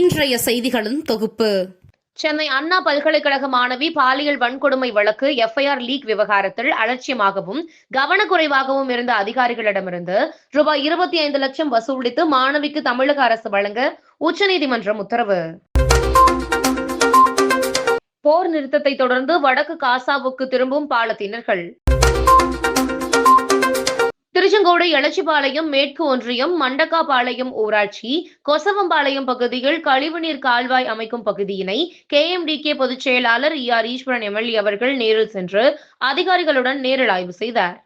இன்றைய செய்திகளின் தொகுப்பு. சென்னை அண்ணா பல்கலைக்கழக மாணவி பாலியல் வன்கொடுமை வழக்கு எஃப்ஐஆர் லீக் விவகாரத்தில் அலட்சியமாகவும் கவனக்குறைவாகவும் இருந்த அதிகாரிகளிடமிருந்து ரூபாய் இருபத்தி ஐந்து லட்சம் வசூலித்து மாணவிக்கு தமிழக அரசு வழங்க உச்சநீதிமன்றம் உத்தரவு. போர் நிறுத்தத்தை தொடர்ந்து வடக்கு காசாவுக்கு திரும்பும் பாலத்தினர்கள். திருச்செங்கோடு எலச்சிபாளையம் மேற்கு ஒன்றியம் மண்டக்காபாளையம் ஊராட்சி கொசவம்பாளையம் பகுதியில் கழிவுநீர் கால்வாய் அமைக்கும் பகுதியினை கே எம் கேஎம்டிகே பொதுச் செயலாளர் இ ஆர் ஈஸ்வரன் எம்எல்ஏ அவர்கள் நேரில் சென்று அதிகாரிகளுடன் நேரில் ஆய்வு செய்தார்.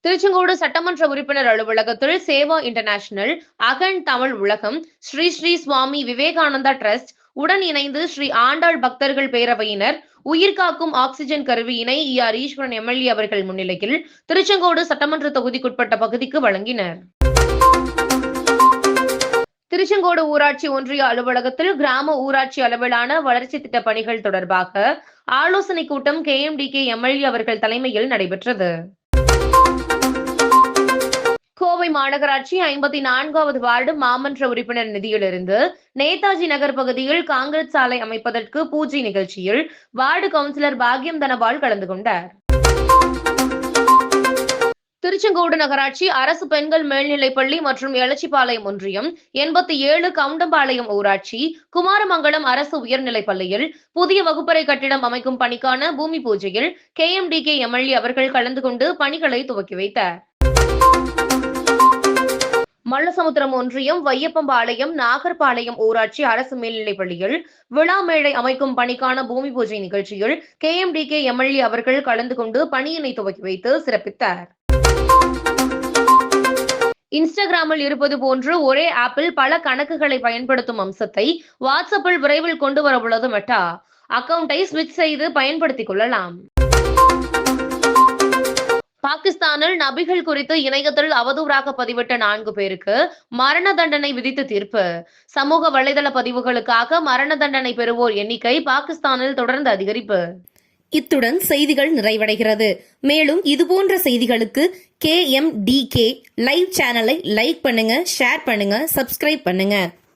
திருச்செங்கோடு சட்டமன்ற உறுப்பினர் அலுவலகத்தில் சேவா இன்டர்நேஷனல் அகன் தமிழ் உலகம் ஸ்ரீ ஸ்ரீ சுவாமி விவேகானந்தா ட்ரஸ்ட் உடன் இணைந்து ஸ்ரீ ஆண்டாள் பக்தர்கள் பேரவையினர் உயிர்காக்கும் ஆக்சிஜன் கருவியினை இ ஆர் ஈஸ்வரன் எம்எல்ஏ அவர்கள் முன்னிலையில் திருச்செங்கோடு சட்டமன்ற தொகுதிக்குட்பட்ட பகுதிக்கு வழங்கினர். திருச்செங்கோடு ஊராட்சி ஒன்றிய அலுவலகத்தில் கிராம ஊராட்சி அளவிலான வளர்ச்சி திட்ட பணிகள் தொடர்பாக ஆலோசனைக் கூட்டம் K M D K MLA அவர்கள் தலைமையில் நடைபெற்றது. கோவை மாநகராட்சி ஐம்பத்தி நான்காவது வார்டு மாமன்ற உறுப்பினர் நிதியிலிருந்து நேதாஜி நகர் பகுதியில் காங்கிரஸ் சாலை அமைப்பதற்கு பூஜை நிகழ்ச்சியில் வார்டு கவுன்சிலர் பாக்யம் தனபால் கலந்து கொண்டார். திருச்செங்கோடு நகராட்சி அரசு பெண்கள் மேல்நிலைப்பள்ளி மற்றும் எலச்சிபாளையம் ஒன்றியம் எண்பத்தி ஏழு கவுண்டம்பாளையம் ஊராட்சி குமாரமங்கலம் அரசு உயர்நிலைப்பள்ளியில் புதிய வகுப்பறை கட்டிடம் அமைக்கும் பணிக்கான பூமி பூஜையில் K M D K MLA அவர்கள் கலந்து கொண்டு பணிகளை துவக்கி வைத்தார். மல்லசமுத்திரம் ஒன்றியம் வையப்பம்பாளையம் நாகர்பாளையம் ஊராட்சி அரசு மேல்நிலைப் பள்ளியில் விழா மேடை அமைக்கும் பணிக்கான பூமி பூஜை நிகழ்ச்சியில் கேஎம்டிகே எம்எல்ஏ அவர்கள் கலந்து கொண்டு பணியினை துவக்கி வைத்து சிறப்பித்தார். இன்ஸ்டாகிராமில் இருப்பது போன்று ஒரே ஆப்பில் பல கணக்குகளை பயன்படுத்தும் அம்சத்தை வாட்ஸ்அப்பில் விரைவில் கொண்டு வரவுள்ளது மெட்டா. அக்கவுண்டை ஸ்விட்ச் செய்து பயன்படுத்திக் கொள்ளலாம். பாகிஸ்தானில் நபிகள் குறித்து இணையத்தில் அவதூறாக பதிவிட்ட நான்கு பேருக்கு மரண தண்டனை விதித்து தீர்ப்பு. சமூக வலைதள பதிவுகளுக்காக மரண தண்டனை பெறுவோர் எண்ணிக்கை பாகிஸ்தானில் தொடர்ந்து அதிகரிப்பு. இத்துடன் செய்திகள் நிறைவடைகிறது. மேலும் இதுபோன்ற செய்திகளுக்கு K M D K live சேனலை லைக் பண்ணுங்க ஷேர் பண்ணுங்க சப்ஸ்கிரைப் பண்ணுங்க.